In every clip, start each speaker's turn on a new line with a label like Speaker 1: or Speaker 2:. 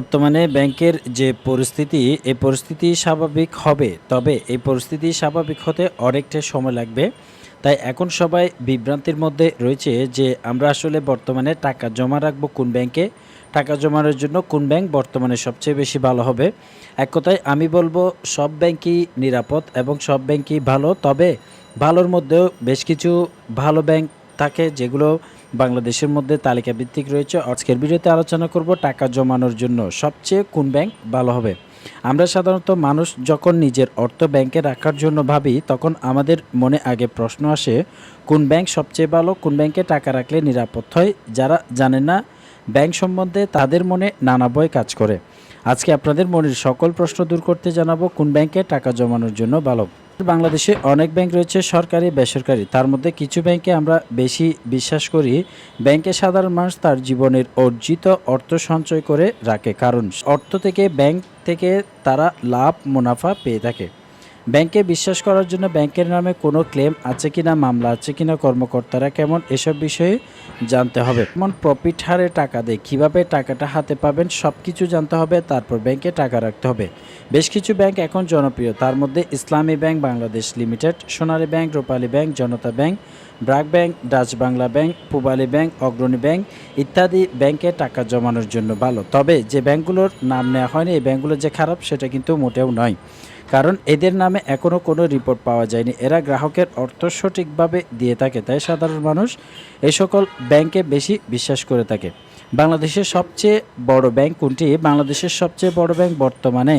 Speaker 1: বর্তমানে ব্যাংকের যে পরিস্থিতি, এই পরিস্থিতি স্বাভাবিক হবে। তবে এই পরিস্থিতি স্বাভাবিক হতে অনেকটা সময় লাগবে। তাই এখন সবাই বিভ্রান্তির মধ্যে রয়েছে যে আমরা আসলে বর্তমানে টাকা জমা রাখব কোন ব্যাংকে, টাকা জমানোর জন্য কোন ব্যাংক বর্তমানে সবচেয়ে বেশি ভালো হবে। এক কথায় আমি বলব, সব ব্যাংকই নিরাপদ এবং সব ব্যাংকই ভালো। তবে ভালোর মধ্যেও বেশ কিছু ভালো ব্যাংক থাকে যেগুলো বাংলাদেশের মধ্যে তালিকা ভিত্তিক রয়েছে। আজকের ভিডিওতে আলোচনা করব টাকা জমানোর জন্য সবচেয়ে কোন ব্যাংক ভালো হবে। আমরা সাধারণত মানুষ যখন নিজের অর্থ ব্যাংকে রাখার জন্য ভাবি, তখন আমাদের মনে আগে প্রশ্ন আসে, কোন ব্যাংক সবচেয়ে ভালো, কোন ব্যাংকে টাকা রাখলে নিরাপদ হয়? যারা জানেন না, ব্যাংক সম্বন্ধে তাদের মনে নানা বয় কাজ করে। আজকে আপনাদের মনের সকল প্রশ্ন দূর করতে জানাব, কোন ব্যাংকে টাকা জমানোর জন্য ভালো? বাংলাদেশে অনেক ব্যাংক রয়েছে, সরকারি, বেসরকারি। তার মধ্যে কিছু ব্যাংকে আমরা বেশি বিশ্বাস করি। ব্যাংকে সাধারণ মানুষ তার জীবনের অর্জিত অর্থ সঞ্চয় করে রাখে। কারণ অর্থ থেকে, ব্যাংক থেকে তারা লাভ, মুনাফা পেয়ে থাকে। ব্যাংকে বিশ্বাস করার জন্য ব্যাংকের নামে কোনো ক্লেম আছে কিনা, মামলা আছে কিনা, কর্মকর্তারা কেমন, এসব বিষয়ে জানতে হবে। যেমন প্রফিট হারে টাকা দেয় কীভাবে টাকাটা হাতে পাবেন সব কিছু জানতে হবে, তারপর ব্যাংকে টাকা রাখতে হবে। বেশ কিছু ব্যাংক এখন জনপ্রিয়, তার মধ্যে Islami bank, Bangladesh limited, Sonali bank, Rupali bank, Janata bank, BRAC bank, Dutch Bangla bank, Pubali bank, Agrani bank ইত্যাদি ব্যাংকে টাকা জমানোর জন্য ভালো। তবে যে ব্যাংকগুলোর নাম নেওয়া হয়নি, এই ব্যাংকগুলো যে খারাপ, সেটা কিন্তু মোটেও নয়। কারণ এদের নামে এখনও কোনো রিপোর্ট পাওয়া যায়নি। এরা গ্রাহকের অর্থ সঠিকভাবে দিয়ে থাকে, তাই সাধারণ মানুষ এ সকল ব্যাংকে বেশি বিশ্বাস করে থাকে। বাংলাদেশের সবচেয়ে বড় ব্যাংক কোনটি? বাংলাদেশের সবচেয়ে বড় ব্যাংক বর্তমানে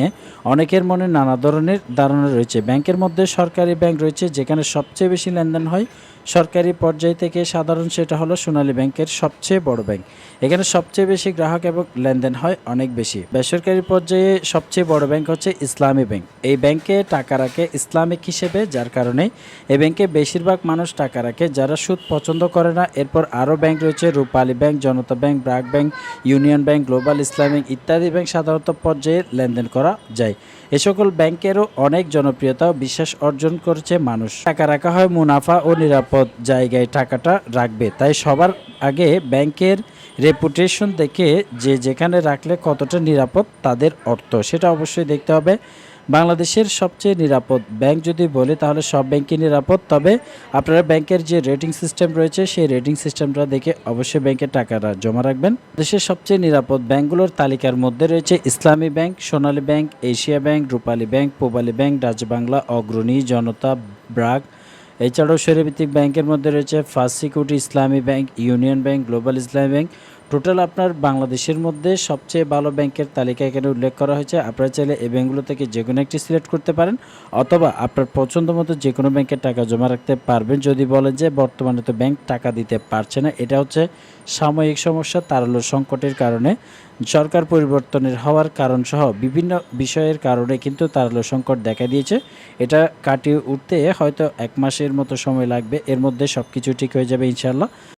Speaker 1: অনেকের মনে নানা ধরনের ধারণা রয়েছে। ব্যাংকের মধ্যে সরকারি ব্যাংক রয়েছে, যেখানে সবচেয়ে বেশি লেনদেন হয় সরকারি পর্যায় থেকে সাধারণ সেটা হলো সোনালী ব্যাংকের সবচেয়ে বড় ব্যাংক। এখানে সবচেয়ে বেশি গ্রাহক এবং লেনদেন হয় অনেক বেশি। বেসরকারি পর্যায়ে সবচেয়ে বড় ব্যাংক হচ্ছে ইসলামী ব্যাংক। এই ব্যাংকে টাকা রাখে ইসলামিক হিসেবে, যার কারণে এই ব্যাংকে বেশিরভাগ মানুষ টাকা রাখে, যারা সুদ পছন্দ করে না। এরপর আরও ব্যাংক রয়েছে, Rupali bank, Janata bank, BRAC bank, Union bank, Global Islamic ইত্যাদি ব্যাংক সাধারণত পর্যায়ে লেনদেন করা যায়। এ সকল ব্যাংকেরও অনেক জনপ্রিয়তা ও বিশ্বাস অর্জন করছে মানুষ। টাকা রাখা হয় মুনাফা ও নিরাপদ জায়গায় টাকাটা রাখবে। তাই সবার আগে ব্যাংকের রেপুটেশন দেখে যে যেখানে রাখলে কতটা নিরাপদ তাদের অর্থ, সেটা অবশ্যই দেখতে হবে। বাংলাদেশের সবচেয়ে নিরাপদ ব্যাংক যদি বলি, তাহলে সব ব্যাংকই নিরাপদ। তবে আপনারা ব্যাংকের যে রেটিং সিস্টেম রয়েছে, সেই রেটিং সিস্টেমটা দেখে অবশ্যই ব্যাংকে টাকাটা জমা রাখবেন। দেশের সবচেয়ে নিরাপদ ব্যাংকগুলোর তালিকার মধ্যে রয়েছে Islami bank, Sonali bank, Asia bank, Rupali bank, Pubali bank, Dutch Bangla, Agrani, Janata BRAC এছাড়াও শরীরভিত্তিক ব্যাংকের মধ্যে রয়েছে First Security Islami bank Union bank Global Islami bank total আপনার বাংলাদেশের মধ্যে সবচেয়ে ভালো ব্যাংকের তালিকা এখানে উল্লেখ করা হয়েছে। আপনারা চাইলে এই ব্যাঙ্কগুলো থেকে যে কোনো একটি সিলেক্ট করতে পারেন অথবা আপনার পছন্দ মতো যে কোনো ব্যাংকের টাকা জমা রাখতে পারবেন। যদি বলেন যে বর্তমানে তো ব্যাংক টাকা দিতে পারছে না, এটা হচ্ছে সাময়িক সমস্যা, তারল্য সংকটের কারণে। সরকার পরিবর্তনের হওয়ার কারণ সহ বিভিন্ন বিষয়ের কারণে কিন্তু তারল্য সংকট দেখা দিয়েছে। এটা কাটিয়ে উঠতে হয়তো এক মাসের মতো সময় লাগবে, এর মধ্যে সব কিছু ঠিক হয়ে যাবে ইনশাল্লাহ